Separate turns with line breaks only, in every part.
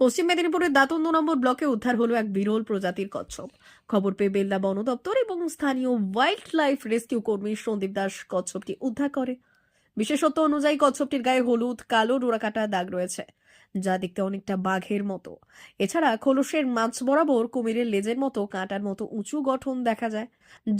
পশ্চিম মেদিনীপুরের দাতন নম্বর ব্লকে উদ্ধার হলো এক বিরল প্রজাতির কচ্ছপ। খবর পেয়ে বেলদা বন দপ্তর এবং স্থানীয় ওয়াইল্ড লাইফ রেস্কিউ কর্মী সন্দীপ দাস কচ্ছপটি উদ্ধার করে। বিশেষত অনুযায়ী কচ্ছপটির গায়ে হলুদ, কালো, ডোরাকাটা দাগ রয়েছে। যা দেখতে অনেকটা বাঘের মতো। এছাড়া খোলসের মাছ বরাবর কুমিরের লেজের মতো, কাঁটার মতো উঁচু গঠন দেখা যায়,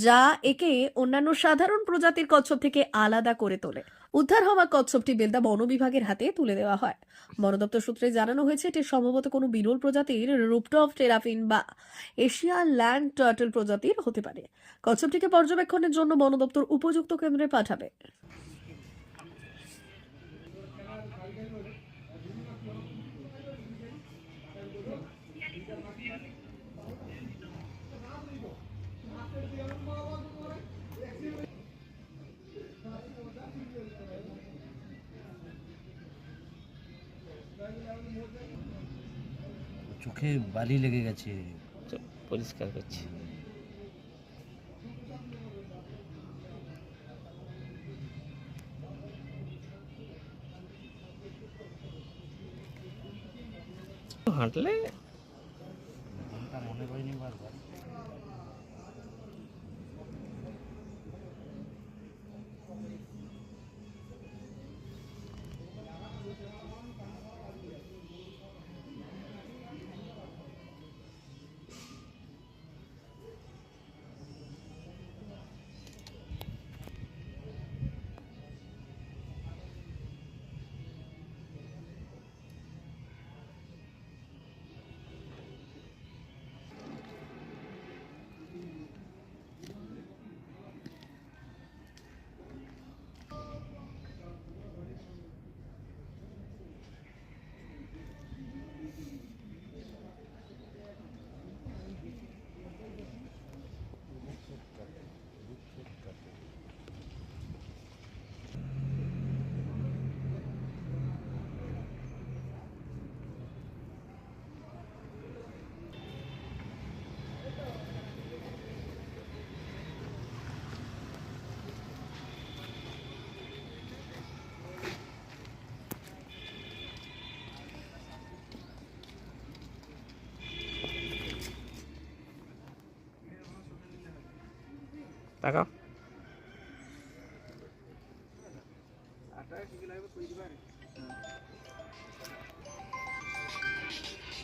যা একে অন্যান্য সাধারণ প্রজাতির কচ্ছপ থেকে আলাদা করে তোলে। উদ্ধার হওয়া কচ্ছপটি বেলদা বন বিভাগের হাতে তুলে দেওয়া হয়। বন দপ্তর সূত্রে জানানো হয়েছে, এটি সম্ভবত কোনো বিরল প্রজাতির রুপটপ টেরাফিন বা এশিয়া ল্যান্ড টার্টল প্রজাতির হতে পারে। কচ্ছপটিকে পর্যবেক্ষণের জন্য বন দপ্তর উপযুক্ত কেন্দ্রে পাঠাবে।
চোখে বালি লেগে গেছে।
পরিষ্কার করছি। হাঁটলে
মনে করিনি বারবার। হ্যাঁ,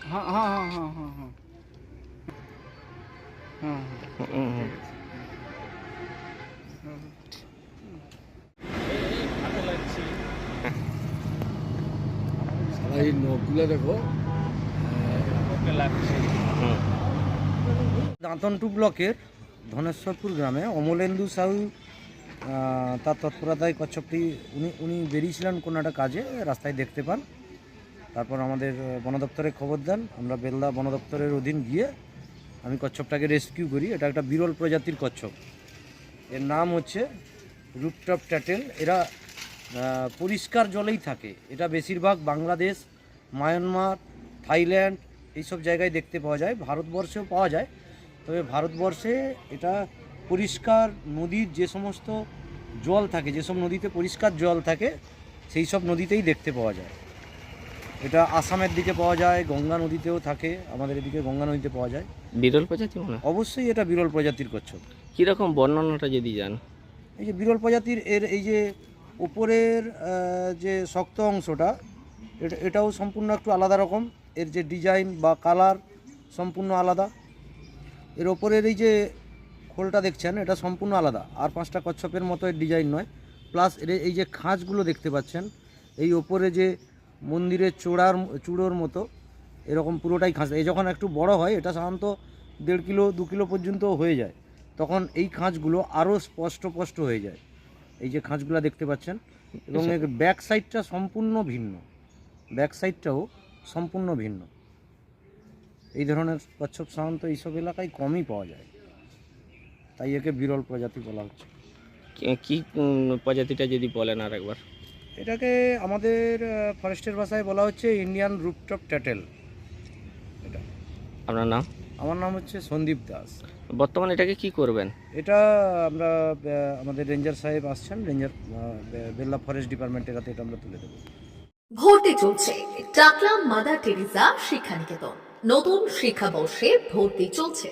হ্যাঁ, হ্যাঁ, দেখো।
দাঁতন
টু ব্লকের ধনেশ্বরপুর গ্রামে অমলেন্দু সাহু তার তৎপরতায় কচ্ছপটি উনি উনি বেরিয়েছিলেন কোনো একটা কাজে, রাস্তায় দেখতে পান। তারপর আমাদের বন দপ্তরে খবর দেন। আমরা বেলদা বন দপ্তরের অধীন গিয়ে আমি কচ্ছপটাকে রেস্কিউ করি। এটা একটা বিরল প্রজাতির কচ্ছপ। এর নাম হচ্ছে রুপটপ ট্যাটেল। এরা পরিষ্কার জলেই থাকে। এটা বেশিরভাগ বাংলাদেশ, মায়ানমার, থাইল্যান্ড, এইসব জায়গায় দেখতে পাওয়া যায়। ভারতবর্ষেও পাওয়া যায়। তবে ভারতবর্ষে এটা পরিষ্কার নদীর যে সমস্ত জল থাকে যেসব নদীতে পরিষ্কার জল থাকে সেই সব নদীতেই দেখতে পাওয়া যায়। এটা আসামের দিকে পাওয়া যায় গঙ্গা নদীতেও থাকে আমাদের এদিকে গঙ্গা নদীতে পাওয়া যায়।
বিরল প্রজাতি মনে
অবশ্যই এটা বিরল প্রজাতির কচ্ছপ।
কীরকম বর্ণনাটা যদি জান
এই যে বিরল প্রজাতির এর এই যে উপরের যে শক্ত অংশটা এটা এটাও সম্পূর্ণ একটু আলাদা রকম। এর যে ডিজাইন বা কালার সম্পূর্ণ আলাদা। এর ওপরের এই যে খোলটা দেখছেন এটা সম্পূর্ণ আলাদা। আর পাঁচটা কচ্ছপের মতো এর ডিজাইন নয়। প্লাস এর এই যে খাঁজগুলো দেখতে পাচ্ছেন এই ওপরে যে মন্দিরের চূড়ার চূড়োর মতো এরকম পুরোটাই খাঁজ। এই যখন একটু বড় হয় এটা সাধারণত দেড় কিলো দু কিলো পর্যন্ত হয়ে যায়। তখন এই খাঁজগুলো আরও স্পষ্ট স্পষ্ট হয়ে যায়। এই যে খাঁজগুলো দেখতে পাচ্ছেন। এবং এর ব্যাক সাইডটা সম্পূর্ণ ভিন্ন। ব্যাক সাইডটাও সম্পূর্ণ ভিন্ন। এই ধরনের কচ্ছপ সাধারণত এইসব এলাকায় কমই পাওয়া যায়। তাই একে বিরল প্রজাতি বলা হচ্ছে।
কি- প্রজাতিটা যদি বলেন আর একবার
এটাকে আমাদের ফরেস্টের ভাষায় বলা হচ্ছে ইন্ডিয়ান রুপটপ ট্যাটেল। এটা।
আপনার নাম?
আমার নাম হচ্ছে সন্দীপ দাস।
বর্তমানে এটাকে কি করবেন?
এটা আমরা আমাদের রেঞ্জার সাহেব আসছেন রেঞ্জার বেল্লা ফরেস্ট ডিপার্টমেন্টের হাতে এটা আমরা তুলে দেবো।
ভর্তি চলছে। টাকলা মাদার টেরিজা শিক্ষানিকেতন। নতুন শিক্ষাবর্ষে ভর্তি চলছে।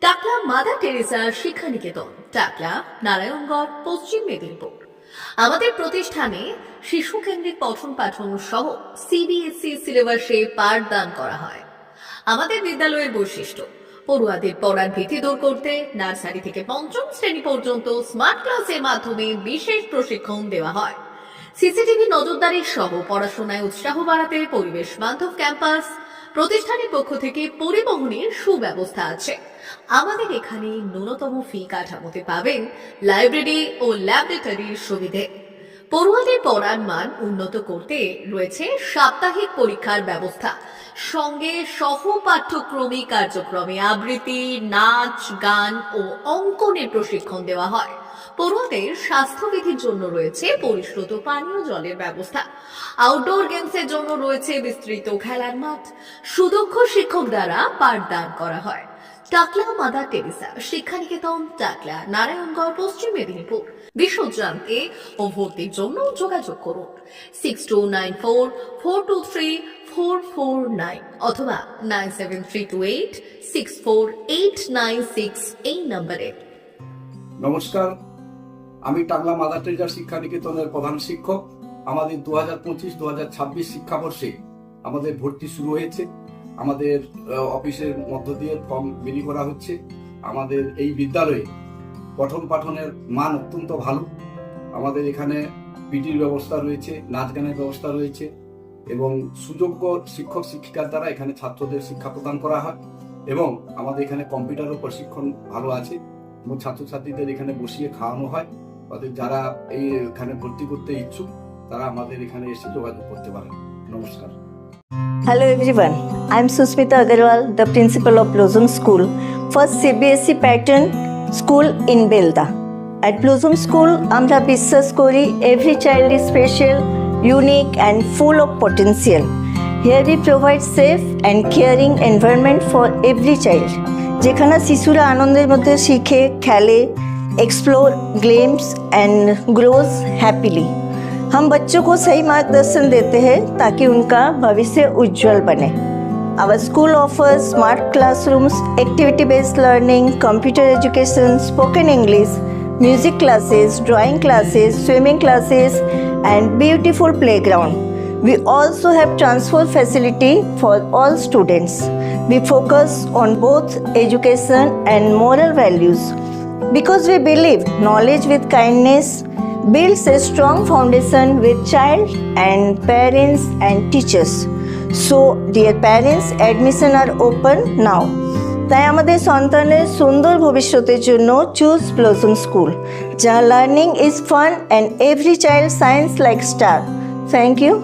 টাকলা মাদার টেরিজা শিক্ষানিকেতন, টাকলা, নারায়ণগড়, পশ্চিম মেদিনীপুর। আমাদের প্রতিষ্ঠানে শিশু কেন্দ্রিক পঠন পাঠন সহ সিবিএসই সিলেবাসে পাঠদান করা হয়। আমাদের বিদ্যালয়ের বৈশিষ্ট্য, পড়ুয়াদের পড়ার ভীতি দূর করতে নার্সারি থেকে পঞ্চম শ্রেণি পর্যন্ত স্মার্ট ক্লাসের মাধ্যমে বিশেষ প্রশিক্ষণ দেওয়া হয়। সিসিটিভি নজরদারি সহ পড়াশোনায় উৎসাহ বাড়াতে পরিবেশ বান্ধব ক্যাম্পাস প্রতিষ্ঠানের পক্ষ থেকে পরিবহনের সুব্যবস্থা আছে। আমাদের এখানে ন্যূনতম ফি কাঠামোতে পাবেন লাইব্রেরি ও ল্যাবরেটরির সুবিধে। পড়ুয়াদের পড়ার মান উন্নত করতে রয়েছে সাপ্তাহিক পরীক্ষার ব্যবস্থা। সঙ্গে সহ পাঠ্যক্রমিক কার্যক্রমে আবৃত্তি, নাচ, গান ও অঙ্কনের প্রশিক্ষণ দেওয়া হয়। পড়ুয়াদের স্বাস্থ্যবিধির জন্য রয়েছে পরিশ্রুত পানীয় জলের ব্যবস্থা। আউটডোর গেমসের জন্য রয়েছে বিস্তৃত খেলার মাঠ। সুদক্ষ শিক্ষক দ্বারা পাঠদান করা হয়। টাকলা মাদার টেরিসা, শিক্ষানিকেতন, টাকলা, নারায়ণগড়, পশ্চিম মেদিনীপুর। বিশদ জানতে ও ভর্তির জন্য যোগাযোগ করুন। Six two nine four four two three four four nine অথবা nine seven three two eight six four eight nine six এই নম্বরে।
নমস্কার। আমি টাংলা মাদার টেরিজা শিক্ষা নিকেতনের প্রধান শিক্ষক। আমাদের দু হাজার পঁচিশ দু হাজার ছাব্বিশ শিক্ষাবর্ষে আমাদের ভর্তি শুরু হয়েছে। আমাদের অফিসের মধ্য দিয়ে ফর্ম বিলি করা হচ্ছে। আমাদের এই বিদ্যালয়ে পঠন পাঠনের মান অত্যন্ত ভালো। আমাদের এখানে পিটির ব্যবস্থা রয়েছে নাচ গানের ব্যবস্থা রয়েছে এবং সুযোগ্য শিক্ষক শিক্ষিকার দ্বারা এখানে ছাত্রদের শিক্ষা প্রদান করা হয় এবং আমাদের এখানে কম্পিউটারও প্রশিক্ষণ ভালো আছে এবং ছাত্রছাত্রীদের এখানে বসিয়ে খাওয়ানো হয়। অতএব যারা এই এখানে ভর্তি করতে ইচ্ছুক তারা আমাদের এখানে এসে যোগাযোগ করতে পারেন। নমস্কার।
Hello everyone, I am Susmita Agarwal, the principal of Blossom School, first CBSE pattern school in Belda at Blossom school আমরা বিশ্বাস করি every child is special unique and full of potential here we provide safe and caring environment for every child যেখানে শিশুরা আনন্দের মধ্যে শিখে খেলে explore ग्लेम्स and grows happily हम बच्चों को सही मार्गदर्शन देते हैं ताकि उनका भविष्य उज्जवल बने Our school offers smart classrooms, activity based learning, computer education, spoken English, music classes, drawing classes, swimming classes, and beautiful playground. We also have transport facility for all students. We focus on both education and moral values because we believe knowledge with kindness builds a strong foundation with child and parents and teachers. So, dear parents admission R open now তাই আমাদের সন্তানের সুন্দর ভবিষ্যতের জন্য choose Blossom school যা learning is fun and every child shines like star thank you